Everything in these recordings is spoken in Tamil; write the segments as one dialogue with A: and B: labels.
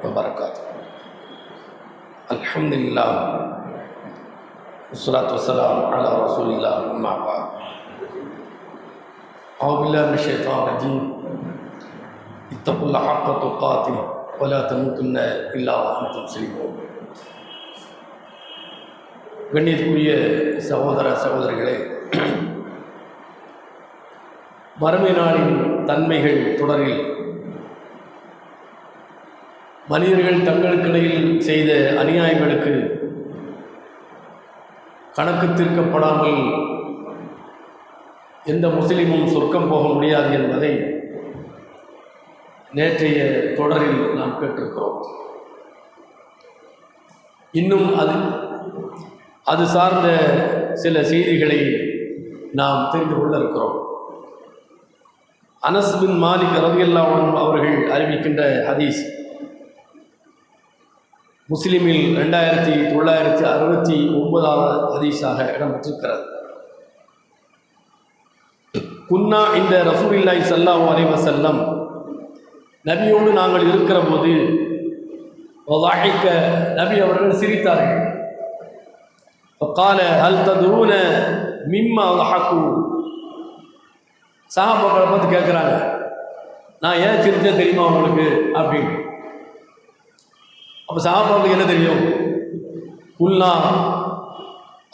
A: وبركاته الحمد لله والصلاة والسلام على رسول الله أما بعد أعوذ بالله من الشيطان الرجيم اتقوا الله حق تقاته ولا تموتن إلا وأنتم مسلمون கண்ணியத்துக்குரிய சகோதர சகோதரிகளே மறுமை நாளின் தன்மைகள் தொடரில் மனிதர்கள் தங்களுக்கிடையில் செய்த அநியாயங்களுக்கு கணக்கு தீர்க்கப்படாமல் எந்த முஸ்லீமும் சொர்க்கம் போக முடியாது என்பதை நேற்றைய தொடரில் நாம் கேட்டிருக்கிறோம். இன்னும் அது அது சார்ந்த சில செய்திகளை நாம் தெரிந்து கொள்ள இருக்கிறோம். அனஸ் பின் மாலிக் ரவியல்லாவன் அவர்கள் அறிவிக்கின்ற ஹதீஸ் முஸ்லீமில் ரெண்டாயிரத்தி தொள்ளாயிரத்தி அறுபத்தி ஒன்பதாவது ஹதீஸாக இடம்பெற்றிருக்கிறது. குன்னா இந்த ரசூலில்லாய் சல்லாஹூ அலைவசல்லம் நபியோடு நாங்கள் இருக்கிற போது வாழைக்க நபி அவர்கள் சிரித்தார்கள். கால அல் ததுன மிம்மா வஹக்கு? சஹாபாக்களை பார்த்து கேட்குறாங்க. நான் ஏன் சிரிச்சேன் தெரியுமா உங்களுக்கு? அப்படின்னு. அப்போ சஹாபாவுக்கு என்ன தெரியும்? குல்லா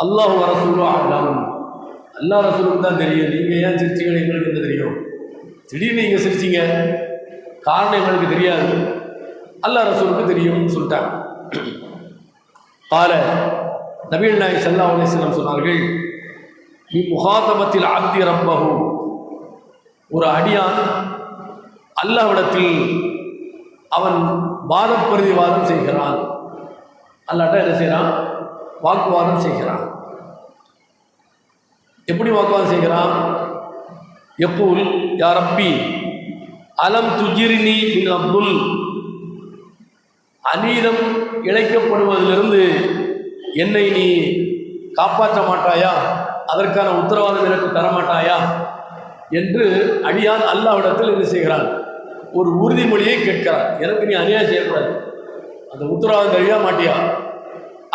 A: அல்லாஹ் ரசூலு ஆகலாம் அல்லா ரசூலுக்கு தான் தெரியும். நீங்கள் ஏன் சிரிச்சிங்கன்னு எங்களுக்கு என்ன தெரியும்? திடீர்னு நீங்கள் சிரிச்சீங்க. காரணம் எங்களுக்கு தெரியாது. அல்லா ரசூலுக்கு தெரியும்னு சொல்லிட்டாங்க. கால நபீல் நாய் சல்லா அலிஸ்லாம் சொன்னார்கள் நீ முகாதபத்தில் ஆத்தி ரப்பகு ஒரு அடியான் அல்லாவிடத்தில் அவன் வாதப்பிரதிவாதம் செய்கிறான். அல்லாட்ட என்ன செய்கிறான்? வாக்குவாதம் செய்கிறான். எப்படி வாக்குவாதம் செய்கிறான்? எப்பூல் யாரப்பி அலம் துஜிரினி மின் அப்துல் அநீதம் இழைக்கப்படுவதிலிருந்து என்னை நீ காப்பாற்ற மாட்டாயா? அதற்கான உத்தரவாதம் எனக்கு தரமாட்டாயா? என்று அடியான் அல்லாவிடத்தில் என்ன செய்கிறான்? ஒரு உறுதிமொழியை கேட்கிறான் எனக்கு நீ அநியாயம் செய்யக்கூடாது. அந்த உத்தரவாதம் தருவியா மாட்டியா?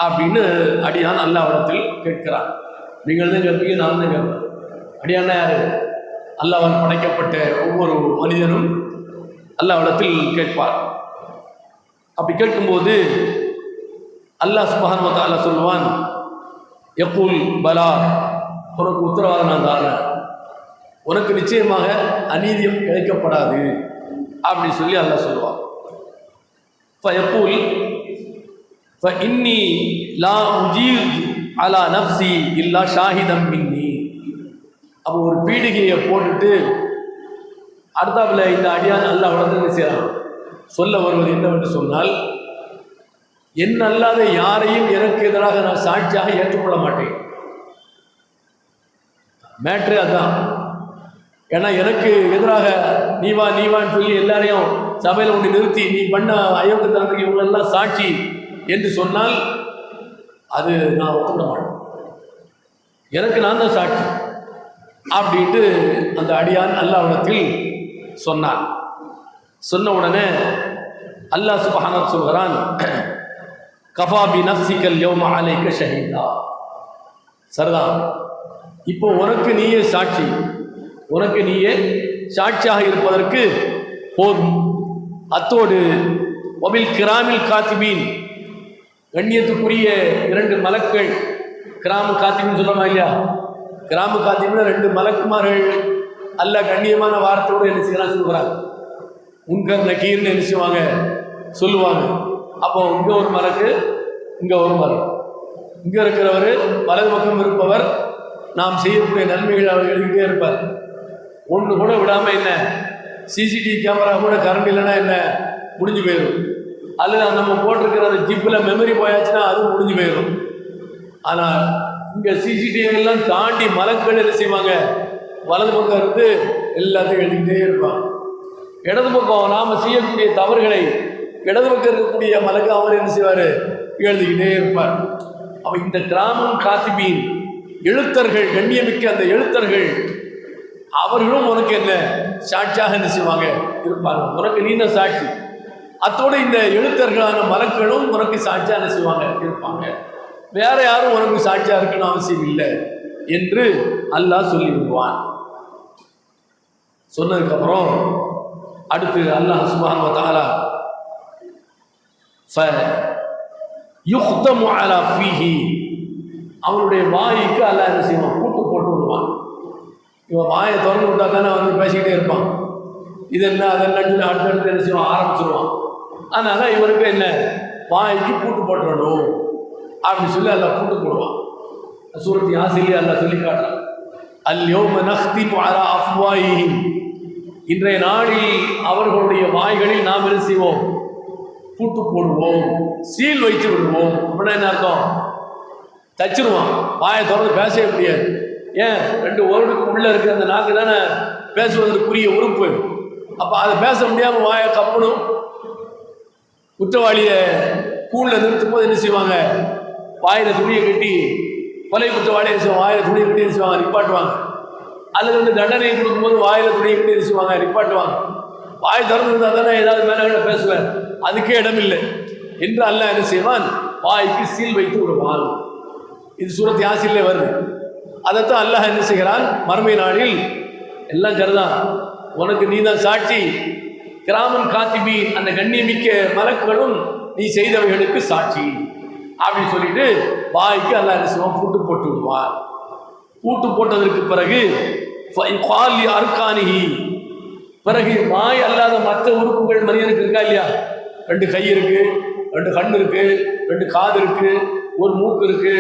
A: அப்படின்னு அடியான் அல்லாவிடத்தில் கேட்கிறான். நீங்கள் தான் கேட்பீங்க நான் தான் கேட்பேன். அடியானா யார்? அல்லாவால் படைக்கப்பட்ட ஒவ்வொரு மனிதனும் அல்லாவிடத்தில் கேட்பார். அப்படி கேட்கும்போது அல்லாஹ் சுபஹானுவத்தால சொல்லுவான் எப்பூல் பலா உனக்கு உத்தரவாதம் நான் தாரேன். உனக்கு நிச்சயமாக அநீதியம் கிடைக்கப்படாது. அப்படின்னு சொல்லி அல்லாஹ் சொல்லுவான். எப்புல் இன்னி லா உஜீர் அலா நப்சி இல்லா ஷாஹிதம் இன்னி அப்போ ஒரு பீடிகையை போட்டுட்டு அடுத்தாப்புல இந்த அடியான் அல்லாஹ் உடனே செய்யலாம் சொல்ல வருவது என்னவென்று சொன்னால் என் அல்லாத யாரையும் எனக்கு எதிராக நான் சாட்சியாக ஏற்றுக்கொள்ள மாட்டேன். மேட்ரு அதுதான் ஏன்னா எனக்கு எதிராக நீ வா நீ வான்னு சொல்லி எல்லாரையும் சபையில் ஒன்று நிறுத்தி நீ பண்ண அயோக்கியத்தனத்துக்கு இவங்களெல்லாம் சாட்சி என்று சொன்னால் அது நான் ஒத்துக்க மாட்டேன். எனக்கு நான் தான் சாட்சி அப்படின்ட்டு அந்த அடியான் அல்லாவிடத்தில் சொன்னான். சொன்ன உடனே அல்லாஹ் சுபஹானத் சொல்கிறான் கஃபாபி நப்சிக்கல் யோம அலைக்க ஷஹீதா. சரிதான். இப்போ உனக்கு நீயே சாட்சி. உனக்கு நீயே சாட்சியாக இருப்பதற்கு போதும். அத்தோடு ஒபில் கிராமில் காத்திபீன் கண்ணியத்துக்குரிய இரண்டு மலக்கள். கிராம காத்திபின்னு சொல்கிறோமா இல்லையா? கிராம காத்திபின்னு ரெண்டு மலக்குமார்கள் அல்ல கண்ணியமான வார்த்தையோடு என்ன செய்யலாம் சொல்கிறாங்க உங்கள் நக்கீர்னு என்ன செய்வாங்க? சொல்லுவாங்க. அப்போ இங்கே ஒரு மலக்கு இங்கே ஒரு மரம் இங்கே இருக்கிறவர் வலது பக்கம் இருப்பவர் நாம் செய்யக்கூடிய நன்மைகள் அவர் எழுதிக்கிட்டே இருப்பார். ஒன்று கூட விடாமல் என்ன? சிசிடிவி கேமரா கூட கரண்ட் இல்லைன்னா என்ன? முடிஞ்சு போயிடும். அல்லது நம்ம போட்டிருக்கிற அந்த ஜிப்பில் மெமரி போயாச்சுன்னா அதுவும் முடிஞ்சு போயிடும். ஆனால் இங்கே சிசிடிவி எல்லாம் தாண்டி மலக்கள் என்ன செய்வாங்க? வலது பக்கம் இருந்து எல்லாத்தையும் எழுதிக்கிட்டே இருப்பான் இடது பக்கம் நாம் செய்யக்கூடிய தவறுகளை இடது பக்கம் இருக்கக்கூடிய மலக்கு அவர் என்ன செய்வார்? எழுதிக்கிட்டே இருப்பார். அவள் இந்த கிராமம் காத்திபீன் எழுத்தர்கள் கண்ணியமிக்க அந்த எழுத்தர்கள் அவர்களும் உனக்கு என்ன சாட்சியாக என்ன செய்வாங்க இருப்பாங்க உனக்கு நீண்ட சாட்சி? அத்தோடு இந்த எழுத்தர்களான மலக்களும் உனக்கு சாட்சியாக என்ன செய்வாங்க இருப்பாங்க. வேற யாரும் உனக்கு சாட்சியாக இருக்கணும் அவசியம் இல்லை என்று அல்லாஹ் சொல்லி விடுவான் சொன்னதுக்கப்புறம் அடுத்து அல்லாஹ் சுபான் தாலா ஃப அலா ஃபீஹி அவனுடைய வாய்க்கு அல்லாஹ் என்ன செய்வான்? இவன் வாயை திறந்து விட்டா தானே வந்து பேசிக்கிட்டே இருப்பான். இது என்ன அதெல்லாம் சொல்லி அடுத்தடுத்து என்ன செய்வான்? ஆரம்பிச்சிருவான். அதனால இவருக்கு என்ன? வாய்க்கு பூட்டு போட்டுடணும். அப்படின்னு சொல்லி அதில் பூட்டு போடுவான். சூரத் யாசிலே அல்ல சொல்லி காட்டுறான். அல்யோம நஹ்திமு அலா அஃப்வாயிஹிம் இன்றைய நாளில் அவர்களுடைய வாய்களில் நாம் என்ன செய்வோம்? பூட்டு போடுவோம். சீல் வைத்து விடுவோம். அப்படின்னா என்ன அர்த்தம்? தச்சிருவான். வாயை திறந்து பேசவே முடியாது. ஏன்? ரெண்டு வருடத்துக்கு உள்ளே இருக்கிற அந்த நாக்கு தானே பேசுவதற்குரிய உறுப்பு. அப்போ அதை பேச முடியாமல் வாயை கப்பணும். குற்றவாளியை கூழில் நிறுத்தும் போது என்ன செய்வாங்க? வாயில் துணியை கட்டி கொலை குற்றவாளியை என்ன செய்வாங்க? வாயில் துணியை கட்டி என்ன செய்வாங்க? நிப்பாட்டுவாங்க. அல்லது வந்து தண்டனை கொடுக்கும்போது வாயில் துணியை கட்டி என்ன செய்வாங்க? நிப்பாட்டுவாங்க. வாய் திறந்து இருந்தால் தானே ஏதாவது மேலே பேசுவேன். அதுக்கே இடமில்லை. என்று அல்ல என்ன செய்வான்? வாய்க்கு சீல் வைத்து விடுவான். இது சூரத் யாசிலே வருது. அதைத்தான் அல்லாஹ் என்ன செய்கிறான்? மறுமை நாளில் எல்லாம் சரிதான். உனக்கு நீ தான் சாட்சி. கிராமன் காத்திபி அந்த கண்ணியமிக்க மலக்குகளும் நீ செய்தவைகளுக்கு சாட்சி. அப்படின்னு சொல்லிட்டு வாய்க்கு அல்லாஹ் என்ன செய்வான்? பூட்டு போட்டு விடுவார் பூட்டு போட்டதற்கு பிறகு பாலி அர்கானிகி பிறகு வாய் அல்லாத மற்ற உறுப்புகள் மனிதனுக்கு இருக்கா இல்லையா? ரெண்டு கை இருக்கு ரெண்டு கண் இருக்கு ரெண்டு காது இருக்கு ஒரு மூக்கு இருக்கு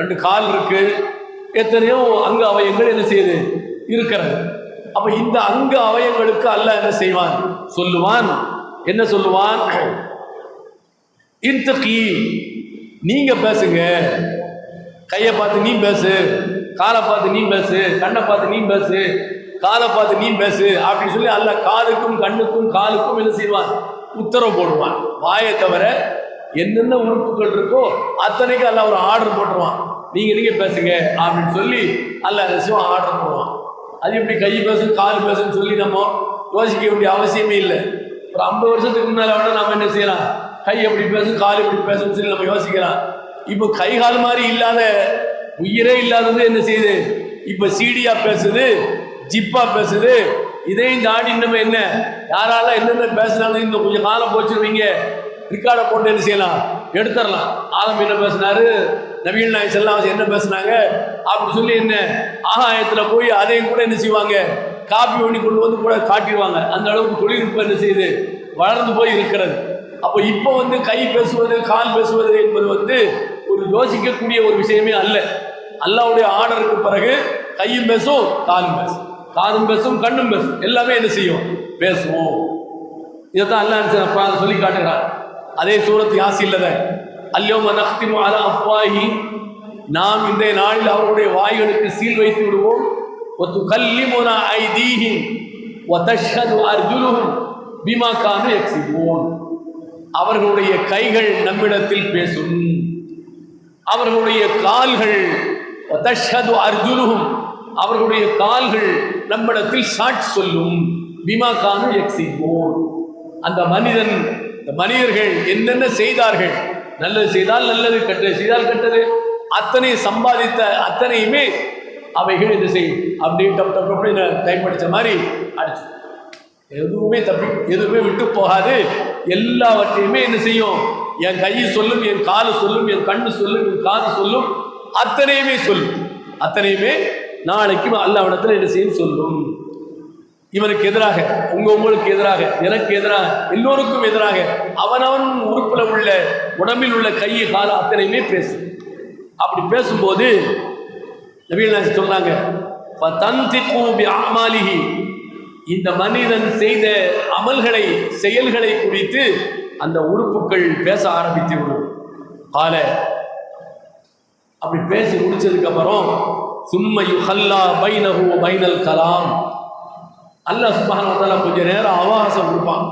A: ரெண்டு கால் இருக்கு. எத்தனையோ அங்க அவயங்கள் என்ன செய்யுது இருக்கிறது. அப்ப இந்த அங்க அவயங்களுக்கு அல்ல என்ன செய்வான்? சொல்லுவான். என்ன சொல்லுவான்? இன்தகி நீங்க பேசுங்க. கையை பார்த்து நீ பேசு. காலை பார்த்து நீ பேசு. கண்ணை பார்த்து நீ பேசு. காதை பார்த்து நீ பேசு. அப்படின்னு சொல்லி அல்ல காதுக்கும் கண்ணுக்கும் காலுக்கும் என்ன செய்வான்? உத்தரவு போடுவான். வாயை தவிர என்னென்ன உறுப்புகள் இருக்கோ அத்தனைக்கும் அல்ல ஒரு ஆர்டர் போட்டுருவான். நீங்கள் நீங்கள் பேசுங்க? அப்படின்னு சொல்லி அல்ல ரசிவம் ஆர்டர் போடுவான். அது எப்படி கை பேசும் கால் பேசுன்னு சொல்லி நம்ம யோசிக்க வேண்டிய அவசியமே இல்லை. ஒரு ஐம்பது வருஷத்துக்கு முன்னால் வேணால் நம்ம என்ன செய்யலாம்? கை எப்படி பேசும் கால் எப்படி பேசும்னு சொல்லி நம்ம யோசிக்கலாம். இப்போ கை கால் மாதிரி இல்லாத உயிரே இல்லாதது என்ன செய்யுது? இப்போ சீடியாக பேசுது ஜிப்பாக பேசுது. இதையும் தாண்டி இன்னும் என்ன? யாரால என்னென்ன பேசுனாலும் இன்னும் கொஞ்சம் காலம் போச்சுருவீங்க ரிக்கார்டை போட்டு என்ன செய்யலாம்? எடுத்துடலாம். ஆலம் என்ன பேசினாரு? நவீன நாய் செல்லாம் என்ன பேசுனாங்க? அப்படி சொல்லி என்ன? ஆகாயத்தில் போய் அதையும் கூட என்ன செய்வாங்க? காப்பி பண்ணி கொண்டு வந்து கூட காட்டிடுவாங்க. அந்த அளவுக்கு தொழில்நுட்பம் என்ன செய்யுது? வளர்ந்து போய் இருக்கிறது. அப்போ இப்போ வந்து கை பேசுவது கால் பேசுவது என்பது வந்து ஒரு யோசிக்கக்கூடிய ஒரு விஷயமே அல்ல. அல்லாவுடைய ஆர்டருக்கு பிறகு கையும் பேசும் காலும் பேசும். காதும் பேசும் கண்ணும் பேசும். எல்லாமே என்ன செய்யும்? பேசுவோம். இதைத்தான் அல்லா சொல்லி காட்டுகிறார் அதே சூரத் யாசில்லத அல்லோம நக்திமு அலா அஃப்வாஹி நாம் இன்றைய நாளில் அவர்களுடைய வாய்களுக்கு சீல் வைத்து விடுவோம். ஒத்து கல்லிமுனா ஐதீஹி ஒதஷது அர்ஜுனும் பீமா கானு எக்ஸிபூன் அவர்களுடைய கைகள் நம்மிடத்தில் பேசும். அவர்களுடைய கால்கள் ஒதஷது அர்ஜுனும் அவர்களுடைய கால்கள் நம்மிடத்தில் சாட்சி சொல்லும். பீமா கானு எக்ஸிபூன் அந்த மனிதன் இந்த மனிதர்கள் என்னென்ன செய்தார்கள்? நல்லது செய்தால் நல்லது கெட்டது செய்தால் கெட்டது. அத்தனை சம்பாதித்த அத்தனையுமே அவைகள் என்ன செய்யும் அப்படியே டப் டப் அப்படின்னு டைப் அடித்த மாதிரி அடிச்சு. எதுவுமே தப்பி எதுவுமே விட்டு போகாது. எல்லாவற்றையுமே என்ன செய்யும்? என் கை சொல்லும் என் காலு சொல்லும் என் கண்ணு சொல்லும் என் காது சொல்லும் அத்தனையுமே சொல்லும். அத்தனையுமே நாளைக்கு அல்லாவிடத்தில் என்ன செய்யும்? சொல்லும். இவனுக்கு எதிராக உங்க உங்களுக்கு எதிராக எனக்கு எதிராக எல்லோருக்கும் எதிராக அவனவன் உறுப்பில் உள்ள உடம்பில் உள்ள கையை கால அத்தனையுமே பேசு. அப்படி பேசும்போது நவீன சொன்னாங்க இந்த மனிதன் செய்த அமல்களை செயல்களை குறித்து அந்த உறுப்புகள் பேச ஆரம்பித்து விடும். கால. அப்படி பேசி முடிச்சதுக்கு அப்புறம் சும்மையு ஹல்லா பைனஹு பைனல் கலாம். அல்லாஹ் சுப்ஹானஹு கொஞ்ச நேரம் அவகாசம் கொடுப்பான்.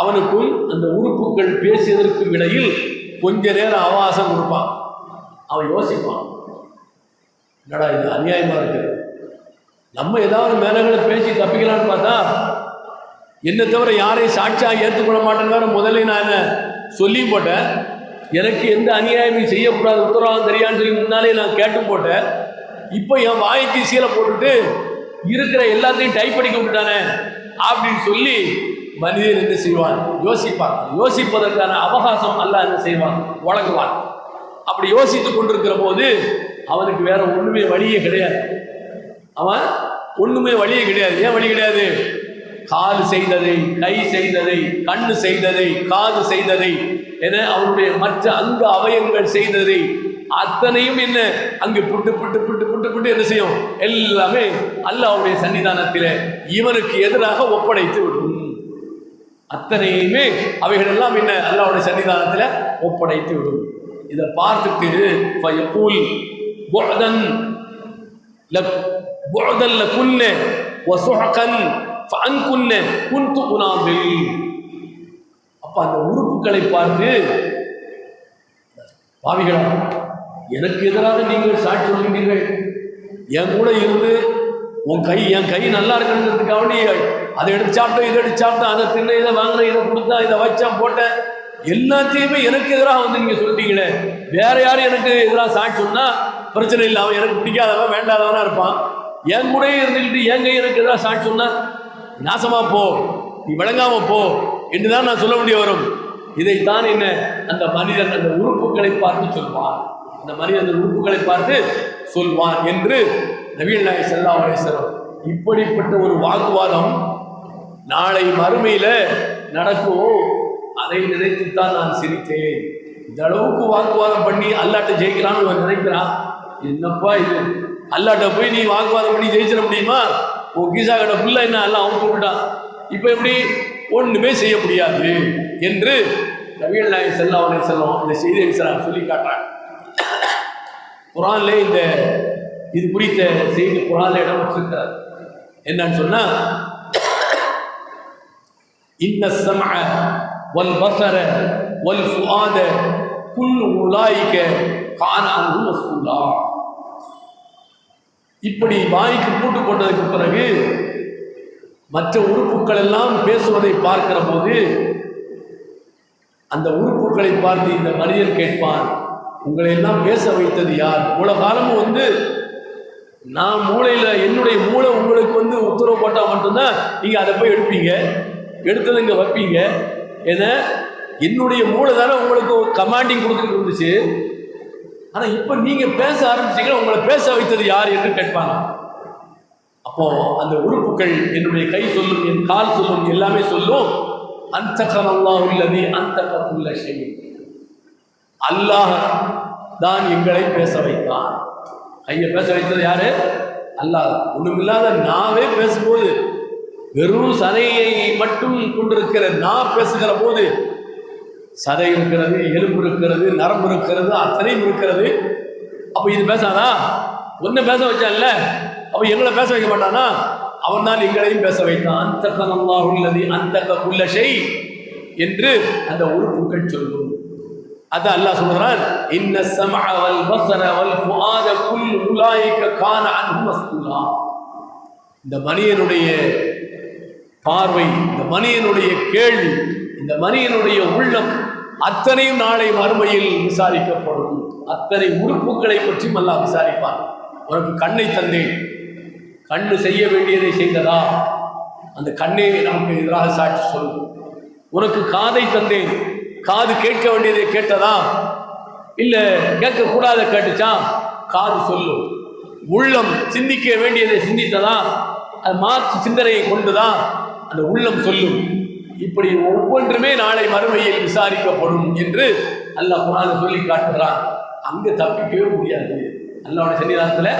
A: அவனுக்கும் அந்த உறுப்புகள் பேசியதற்கும் இடையில் கொஞ்ச நேரம் அவகாசம் கொடுப்பான். அவன் யோசிப்பான். என்னடா இது அநியாயமா இருக்குது? நம்ம ஏதாவது மேலங்களை பேசி தப்பிக்கலாம்னு பார்த்தா என்னை தவிர யாரையும் சாட்சியாக ஏற்றுக்கொள்ள மாட்டேன்னு வேற முதல்ல நான் என்ன சொல்லியும் போட்டேன். எனக்கு எந்த அநியாயமும் செய்யக்கூடாது உத்தரவாதம் தெரியான்னு சொல்லி முன்னாலே நான் கேட்டும் போட்டேன். இப்போ என் வாய்க்கு சீலை போட்டுட்டு இருக்கிற எல்லாத்தையும் டைப் அடிக்க விட்டானே அப்படின்னு சொல்லி மனிதன் என்ன செய்வான்? யோசிப்பான். யோசிப்பதற்கான அவகாசம் அல்ல என்ன செய்வான்? வழங்குவான். அப்படி யோசித்து கொண்டிருக்கிற போது அவனுக்கு வேற ஒண்ணுமே வழியே கிடையாது. அவன் ஒண்ணுமே வழியே கிடையாது. ஏன் வழி கிடையாது? கால் செய்ததை கை செய்ததை கண்ணு செய்ததை காது செய்ததை என அவனுடைய மற்ற அங்க அவயங்கள் செய்ததை அத்தனையும் என்ன? அங்கு புட்டு புட்டு புட்டு புட்டு புட்டு என்ன செய்யும்? எல்லாமே அல்லாவுடைய சன்னிதானத்தில் இவனுக்கு எதிராக ஒப்படைத்து விடும். அத்தனையுமே அவைகள் எல்லாம் என்ன? அல்லாவுடைய சன்னிதானத்தில் ஒப்படைத்து விடும். இதை பார்த்துட்டு ஃபயகூல் புஅதன் லக் புஅதன் லகுன்ன வசுஹகன் ஃபஅன்குன்ன குன்து உனாபில் அப்ப அந்த உறுப்புகளை பார்த்து பாவிகளா எனக்கு எதிராக நீங்கள் சாட்சி சொல்கிறீர்கள் என் கூட இருந்து உன் கை என் கை நல்லா இருக்கணுங்கிறதுக்காக நீ அதை எடுத்து சாப்பிட்டோம் இதை எடுத்து சாப்பிட்டேன் அதை தின்ன இதை வாங்கினேன் இதை கொடுத்தா இதை வச்சான் போட்டேன் எல்லாத்தையுமே எனக்கு எதிராக வந்து நீங்கள் சொல்லிட்டீங்களே. வேற யாரும் எனக்கு எதிராக சாட்சி சொன்னால் பிரச்சனை இல்லை. அவன் எனக்கு பிடிக்காதவன் வேண்டாதவனாக இருப்பான். என் கூடயே இருந்துக்கிட்டு என் கை எனக்கு எதிராக சாட்சி சொன்னால் நாசமாக போ நீ விளங்காம போ என்று தான் நான் சொல்ல வேண்டிய வரும். இதைத்தான் என்ன அந்த மனிதன் அந்த உறுப்புகளை பார்த்து சொல்வான் அந்த மனிதன் அந்த உறுப்புகளை பார்த்து சொல்வான் என்று நவீன் நாய் செல்லா அலேஸ்வரம் இப்படிப்பட்ட ஒரு வாக்குவாதம் நாளை மறுமையில் நடக்கும் அதை நினைத்துத்தான் நான் சிரித்தேன். இந்த அளவுக்கு வாக்குவாதம் பண்ணி அல்லாட்ட ஜெயிக்கலாம்னு அவன் நினைக்கிறான். என்னப்பா இது? அல்லாட்ட போய் நீ வாக்குவாதம் பண்ணி ஜெயிச்சிட முடியுமா? உன் கீசா கடை புள்ள என்ன? எல்லாம் அவன் விட்டான் இப்போ எப்படி? ஒன்றுமே செய்ய முடியாது என்று நவீன நாயக் செல்லா அவனை செல்லும் இந்த செய்தியை சொல்லி காட்டுறான் குரான்ல இந்த இது குறித்த செய்தி குரான்ல இடம் வச்சிருக்கிறார். என்னன்னு சொன்னா இன்ன சம வல் பஸர வல் ஃபுஆத குல் உலாயிக கான அன்ஹு இப்படி வாய்க்கு கூட்டு கொண்டதுக்கு பிறகு மற்ற உறுப்புகள் எல்லாம் பேசுவதை பார்க்கிற போது அந்த உறுப்புகளை பார்த்து இந்த மனிதன் கேட்பான் உங்களை எல்லாம் பேச வைத்தது யார்? இவ்வளவு காலமும் வந்து நான் மூளையில் என்னுடைய மூளை உங்களுக்கு வந்து உத்தரவு போட்டால் மட்டும்தான் நீங்கள் அதை போய் எடுப்பீங்க. எடுத்தது இங்கே வைப்பீங்க. ஏன்னா என்னுடைய மூளை தானே உங்களுக்கு கமாண்டிங் கொடுத்துட்டு இருந்துச்சு. ஆனால் இப்போ நீங்கள் பேச ஆரம்பிச்சீங்கன்னா உங்களை பேச வைத்தது யார் என்று கேட்பாங்க. அப்போ அந்த உறுப்புகள் என்னுடைய கை சொல்லும் என் கால் சொல்லும் எல்லாமே சொல்லும். அந்த அல்லாஹ் உள்ளது அந்த கப்புள்ள செய்யும் அல்லாஹ் தான் எங்களை பேச வைத்தான். கையை பேச வைத்தது யாரு? அல்லாஹ். ஒண்ணுமில்லாத நாவே பேசும்போது வெறும் சதையை மட்டும் கொண்டிருக்கிற நான் பேசுகிற போது சதை இருக்கிறது எலும்பு இருக்கிறது நரம்பு இருக்கிறது அத்தனையும் இருக்கிறது. அப்போ இது பேசாதா? ஒன்று பேச வச்சான்ல? அப்போ எங்களை பேச வைக்க மாட்டானா? அவன் தான் எங்களையும் பேச வைத்தான். அந்த உள்ளது அந்த குள்ள செய் என்று அந்த உறுப்புகள் சொல்லும். அது அல்லாஹ் சொல்றான் இன்ன சமஅ வல் பஸர வல் ஃபுஆத குல் உலாயிக கான அன்ஹு மஸ்ஊலா இந்த மனிதனுடைய பார்வை இந்த மனிதனுடைய கேள்வி இந்த மனிதனுடைய உள்ளம் அத்தனையும் நாளை மறுமையில் விசாரிக்கப்படும். அத்தனை உறுப்புகளை பற்றியும் அல்லாஹ் விசாரிப்பான். உனக்கு கண்ணை தந்தேன். கண்ணு செய்ய வேண்டியதை செய்ததா? அந்த கண்ணே நமக்கு எதிராக சாட்சி சொல்லும். உனக்கு காதை தந்தேன். காது கேட்க வேண்டியதை கேட்டதா? இல்லை கேட்கக்கூடாத கேட்டுச்சா? காது சொல்லும் உள்ளம் சிந்திக்க வேண்டியதை சிந்தித்ததா? அது மாற்று சிந்தனையை கொண்டுதான் அந்த உள்ளம் சொல்லும் இப்படி ஒவ்வொன்றுமே நாளை மறுமையில் விசாரிக்கப்படும் என்று அல்லாஹ் குரான் சொல்லி காட்டுகிறான். அங்கே தப்பிக்கவே முடியாது. அல்லாவோட சன்னிதானத்தில்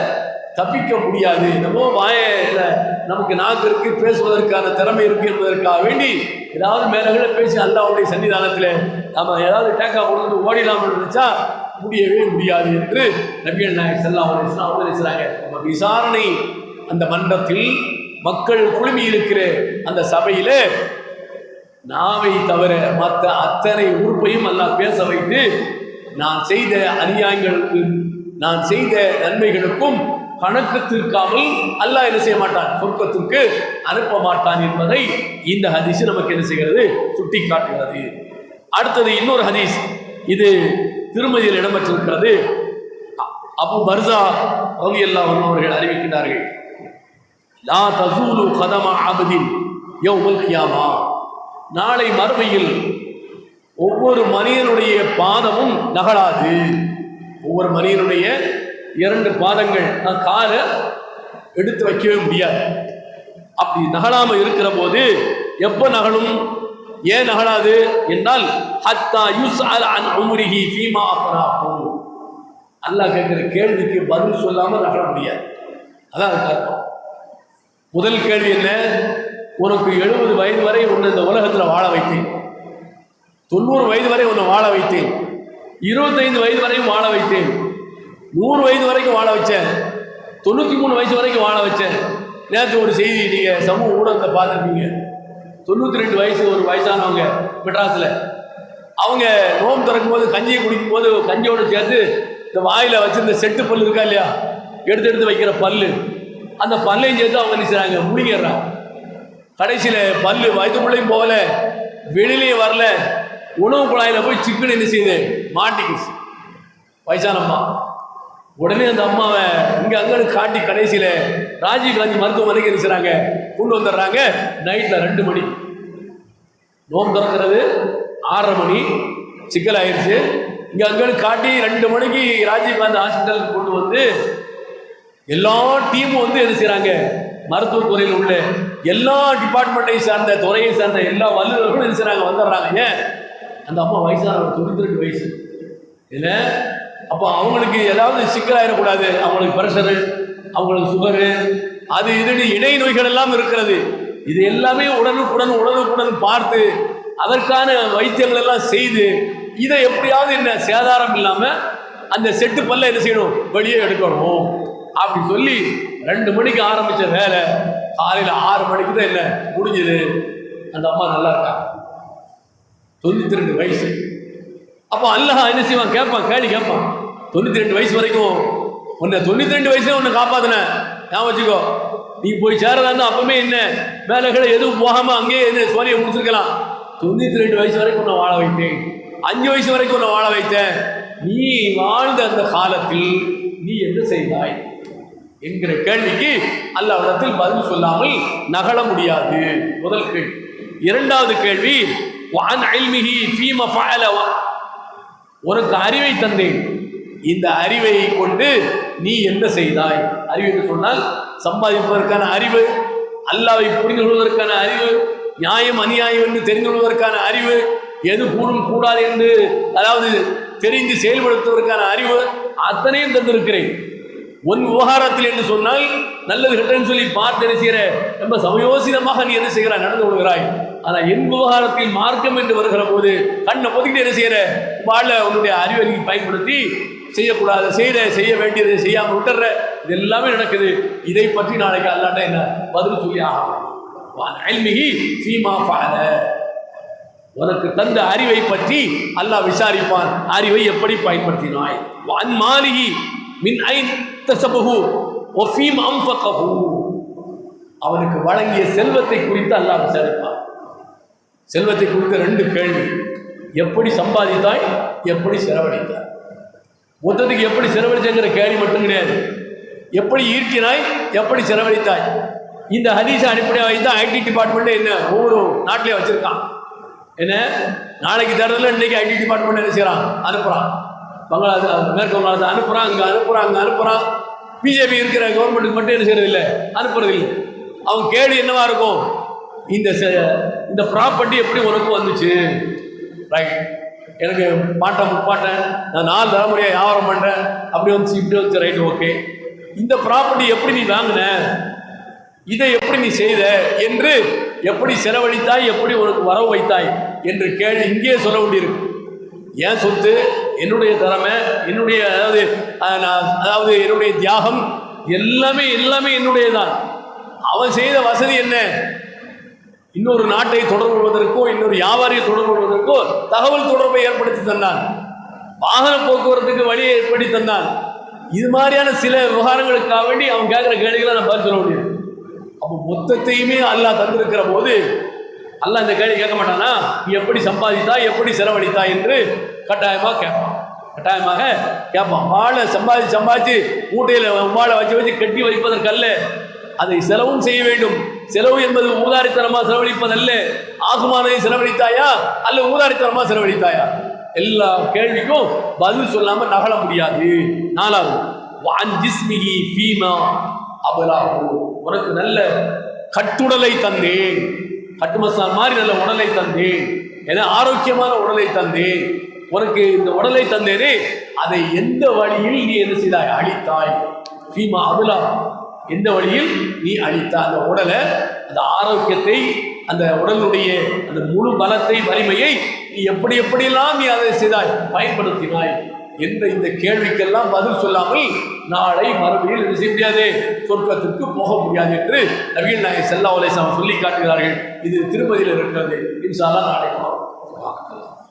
A: தப்பிக்க முடியாது என்னமோ வாயில நமக்கு நாக்கு இருக்கு பேசுவதற்கான திறமை இருக்கு என்பதற்காக வேண்டி ஏதாவது மேலே பேசி அல்லாவுடைய சன்னிதானத்தில் நம்ம ஏதாவது டேக்கா கொடுத்து ஓடிடலாம்னு நினைச்சா முடியவே முடியாது என்று நபிகள் நாயக் செல்லா அவங்க பேசுறாங்க நம்ம விசாரணை அந்த மன்றத்தில் மக்கள் குழுமி இருக்கிற அந்த சபையில் நாவை தவிர மற்ற அத்தனை உறுப்பையும் எல்லாம் பேச வைத்து நான் செய்த அநியாயங்களுக்கு நான் செய்த நன்மைகளுக்கும் கணக்கு தீர்க்காமல் அல்லாஹ் என்ன செய்ய மாட்டான்? சொர்க்கத்திற்கு அனுப்ப மாட்டான் என்பதை இந்த ஹதீஸ் நமக்கு என்ன செய்கிறது? சுட்டி காட்டுகிறது அடுத்தது இன்னொரு ஹதீஸ். இது திருமதியில் இடம்பெற்றிருக்கிறது. அபு பர்சா ரவி அல்லா அவர்கள் அறிவிக்கின்றார்கள். லா தசூலு கதமா அபதின் யௌமல் கியாமா. நாளை மறுமையில் ஒவ்வொரு மனிதனுடைய பாதமும் நகலாது ஒவ்வொரு மனிதனுடைய இரண்டு பாதங்கள் நான் காலை எடுத்து வைக்கவே முடியாது. அப்படி நகலாமல் இருக்கிற போது எப்போ நகலும் ஏன் நகலாது என்றால் ஹத்தா யூஸ் அன் உமுரிஹி ஃபீமா அஃபராஹு. அல்லாஹ் கேட்குற கேள்விக்கு பதில் சொல்லாமல் நகழ முடியாது. அதான் அர்த்தம். முதல் கேள்வி என்ன? உனக்கு எழுபது வயது வரை உன்னை இந்த உலகத்தில் வாழ வைத்தேன். தொண்ணூறு வயது வரை உன்னை வாழ வைத்தேன். இருபத்தைந்து வயது வரையும் வாழ வைத்தேன். நூறு வயது வரைக்கும் வாழ வச்சேன். தொண்ணூற்றி மூணு வயசு வரைக்கும் வாழ வச்சேன். நேற்று ஒரு செய்தி நீங்கள் சமூக ஊடகத்தை பார்த்துருப்பீங்க. தொண்ணூற்றி ரெண்டு வயசு ஒரு வயசானவங்க மெட்ராஸில். அவங்க நோம் திறக்கும் போது கஞ்சியை குடிக்கும் போது கஞ்சியோடு சேர்த்து இந்த வாயில் வச்சுருந்த செட்டு பல்லு இருக்கா இல்லையா? எடுத்து எடுத்து வைக்கிற பல்லு. அந்த பல்லையும் சேர்த்து அவங்க என்ன செய்றாங்க? முழுங்கிடுறாங்க. கடைசியில் பல்லு வயிற்றுக்குள்ளேயும் போகல வெளியிலையும் வரல. உணவு குழாயில் போய் சிக்கன் என்ன செய்யுது மாட்டிக்கிச்சு. வயசானம்மா. உடனே அந்த அம்மாவை இங்கே அங்கே காட்டி கடைசியில் ராஜீவ் காந்தி மருத்துவமனைக்கு இருக்கிறாங்க கொண்டு வந்துடுறாங்க. நைட்டில் ரெண்டு மணி. நோம் திறக்கிறது. ஆறரை மணி. சிக்கல் ஆயிடுச்சு இங்கே அங்கே காட்டி ரெண்டு மணிக்கு ராஜீவ் காந்தி ஹாஸ்பிட்டலுக்கு கொண்டு வந்து எல்லா டீமும் வந்து என்ன செய்கிறாங்க மருத்துவத்துறையில் உள்ள எல்லா டிபார்ட்மெண்ட்டை சார்ந்த துறையை சார்ந்த எல்லா வல்லுநர்களும் என்ன செய்கிறாங்க வந்துடுறாங்க. ஏன்? அந்த அம்மா வயசானவர் தொண்ணூற்றி ரெண்டு வயசு. இல்லை அப்போ அவங்களுக்கு ஏதாவது சிக்கலாயிடக்கூடாது அவங்களுக்கு ப்ரெஷரு அவங்களுக்கு சுகரு அது இதுன்னு இணை நோய்கள் எல்லாம் இருக்கிறது. இது எல்லாமே உடனுக்குடன் உடனுக்குடன் பார்த்து அதற்கான வைத்தியங்கள் எல்லாம் செய்து இதை எப்படியாவது என்ன சேதாரம் இல்லாமல் அந்த செட்டு பல்ல என்ன செய்யணும்? வெளியே எடுக்கணும். அப்படி சொல்லி ரெண்டு மணிக்கு ஆரம்பித்த வேலை காலையில் ஆறு மணிக்கு தான் என்ன? முடிஞ்சது. அந்த அம்மா நல்லா இருக்கா? தொண்ணூற்றி ரெண்டு வயசு. அப்போ அல்லாஹ் என்ன செய்வான்? கேட்பான் கேள்வி கேட்பான். தொண்ணூற்றி ரெண்டு வயசு வரைக்கும். உன்னை தொண்ணூற்றி ரெண்டு வயசுல உன்னை காப்பாத்தினேன் ஞாபகம் வச்சுக்கோ. நீ போய் சேரலான்னு அப்பவுமே என்ன? மேலே எதுவும் போகாமல் அங்கேயே என்ன சோழியை முடிச்சிருக்கலாம். தொண்ணூற்றி ரெண்டு வயசு வரைக்கும் உன்னை வாழ வைத்தேன். அஞ்சு வயசு வரைக்கும் உன்னை வாழ வைத்தேன். நீ வாழ்ந்த அந்த காலத்தில் நீ என்ன செய்தாய்? என்கிற கேள்விக்கு அல்லாவிடத்தில் பதில் சொல்லாமல் நகல முடியாது. முதல் கேள்வி. இரண்டாவது கேள்வி வான் உனக்கு அறிவை தந்தேன். இந்த அறிவை கொண்டு நீ என்ன செய்தாய்? அறிவு என்று சொன்னால் சம்பாதிப்பதற்கான அறிவு அல்லாவை புரிந்து கொள்வதற்கான அறிவு நியாயம் அநியாயம் என்று தெரிந்து கொள்வதற்கான அறிவு எது கூடும் கூடாது என்று அதாவது தெரிந்து செயல்படுத்துவதற்கான அறிவு அத்தனையும் தந்திருக்கிறேன். உன் விவகாரத்தில் என்று சொன்னால் நல்லது கெட்டன்னு சொல்லி பார்த்து என்ன செய்கிற? ரொம்ப சமயோசிதமாக நீ என்ன செய்கிறாய்? நடந்து கொள்கிறாய். ஆனால் என் விவகாரத்தில் மார்க்கம் என்று வருகிற போது கண்ணை பொதுக்கிட்டு என்ன செய்கிற? வாழ உன்னுடைய அறிவை நீ பயன்படுத்தி செய்யக்கூடாது செய்கிற செய்ய வேண்டியதை செய்யாமல் விட்டுற இது எல்லாமே நடக்குது. இதை பற்றி நாளைக்கு அல்லாட்ட என்ன பதில் சொல்லி ஆகணும். சீமா ஃபால. உனக்கு தந்த அறிவை பற்றி அல்லாஹ் விசாரிப்பான். அறிவை எப்படி பயன்படுத்தினாய்? வான் மாலிகி மின் ஐன் தசபஹு ஒஃபீம் அம்ஃபகஹு அவனுக்கு வழங்கிய செல்வத்தை குறித்து அல்லாஹ் விசாரிப்பான். செல்வத்தை குறித்த ரெண்டு கேள்வி. எப்படி சம்பாதித்தாய்? எப்படி செலவழித்தாய்? மொத்தத்துக்கு எப்படி செலவழிச்சங்கிற கேள்வி மட்டும் கிடையாது. எப்படி ஈர்க்கினாய் எப்படி செலவழித்தாய். இந்த ஹதீஸை அடிப்படையாக வைத்து ஐடி டிபார்ட்மெண்ட்டே என்ன ஒவ்வொரு நாட்டிலையும் வச்சுருக்கான். என்ன? நாளைக்கு தேர்தலில் இன்றைக்கி ஐடி டிபார்ட்மெண்ட் என்ன செய்கிறான் அனுப்புகிறான் பங்களாதேஷ் மேற்கு வங்காளத்தை அனுப்புகிறான் அங்கே அனுப்புகிறான் அங்கே அனுப்புகிறான் பிஜேபி இருக்கிற கவர்மெண்ட்டுக்கு மட்டும் என்ன செய்கிறது இல்லை. அனுப்புறது இல்லை. அவன் கேள்வி என்னவா இருக்கும்? இந்த செ- இந்த ப்ராப்பர்ட்டி எப்படி உனக்கு வந்துச்சு? ரைட் எனக்கு பாட்டன் முப்பாட்டேன் நான் நாலு தலைமுறையாக வியாபாரம் பண்ணுறேன் அப்படி வந்துச்சு இப்படி வந்துச்சு ரைட் ஓகே. இந்த ப்ராப்பர்ட்டி எப்படி நீ வாங்கின? இதை எப்படி நீ செய்த? என்று எப்படி செலவழித்தாய்? எப்படி உனக்கு வரவு வைத்தாய்? என்று கேள்வி இங்கேயே சொல்ல வேண்டியிருக்கு. ஏன் சொத்து? என்னுடைய திறமை என்னுடைய அதாவது நான் அதாவது என்னுடைய தியாகம் எல்லாமே எல்லாமே என்னுடையதான் அவன் செய்த வசதி என்ன? இன்னொரு நாட்டை தொடர்பு கொள்வதற்கோ இன்னொரு வியாபாரியை தொடர்பு கொள்வதற்கோ தகவல் தொடர்பை ஏற்படுத்தி தந்தான். வாகன போக்குவரத்துக்கு வழியை ஏற்படுத்தி தந்தான். இது மாதிரியான சில விவகாரங்களுக்காக வேண்டி அவன் கேட்குற கேள்விகளை நான் பதில் சொல்ல முடியும். அப்போ மொத்தத்தையுமே அல்லாஹ் தந்திருக்கிற போது அல்லாஹ் இந்த கேள்வி கேட்க மாட்டானா? நீ எப்படி சம்பாதித்தா எப்படி செலவழித்தா என்று கட்டாயமாக கேட்பான். கட்டாயமாக கேட்பான். வாழை சம்பாதிச்சு சம்பாதிச்சு மூட்டையில் வாழை வச்சு வச்சு கட்டி வைப்பதற்கல்ல அதை செலவும் செய்ய வேண்டும். செலவு என்பது ஊதாரித்தனமாக செலவழிப்பதல்ல. ஆகுமானதை செலவழித்தாயா? அல்ல ஊதாரித்தனமாக செலவழித்தாயா? எல்லா கேள்விக்கும் பதில் சொல்லாமல் நகல முடியாது. நாலாவது வான் ஃபீமா அபலாகு உனக்கு நல்ல கட்டுடலை தந்தேன். கட்டுமசான் மாதிரி நல்ல உடலை தந்தேன். என ஆரோக்கியமான உடலை தந்தேன். உனக்கு இந்த உடலை தந்தேனே அதை எந்த வழியில் நீ என்ன செய்தாய்? அழித்தாய். ஃபீமா அபுலா எந்த வழியில் நீ அழித்த அந்த உடலை அந்த ஆரோக்கியத்தை அந்த உடலுடைய அந்த முழு பலத்தை வலிமையை நீ எப்படி எப்படியெல்லாம் நீ அதை செய்தாய் பயன்படுத்தினாய் என்ற இந்த கேள்விக்கெல்லாம் பதில் சொல்லாமல் நாளை மறுபடியும் என்ன செய்ய முடியாது? சொர்க்கத்திற்கு போக முடியாது என்று நவீன் நாயக் செல்லா உலேசாமி சொல்லி காட்டுகிறார்கள். இது திருப்பதியில் இருக்கிறது. இன்சாலா நாளை பார்க்கலாம்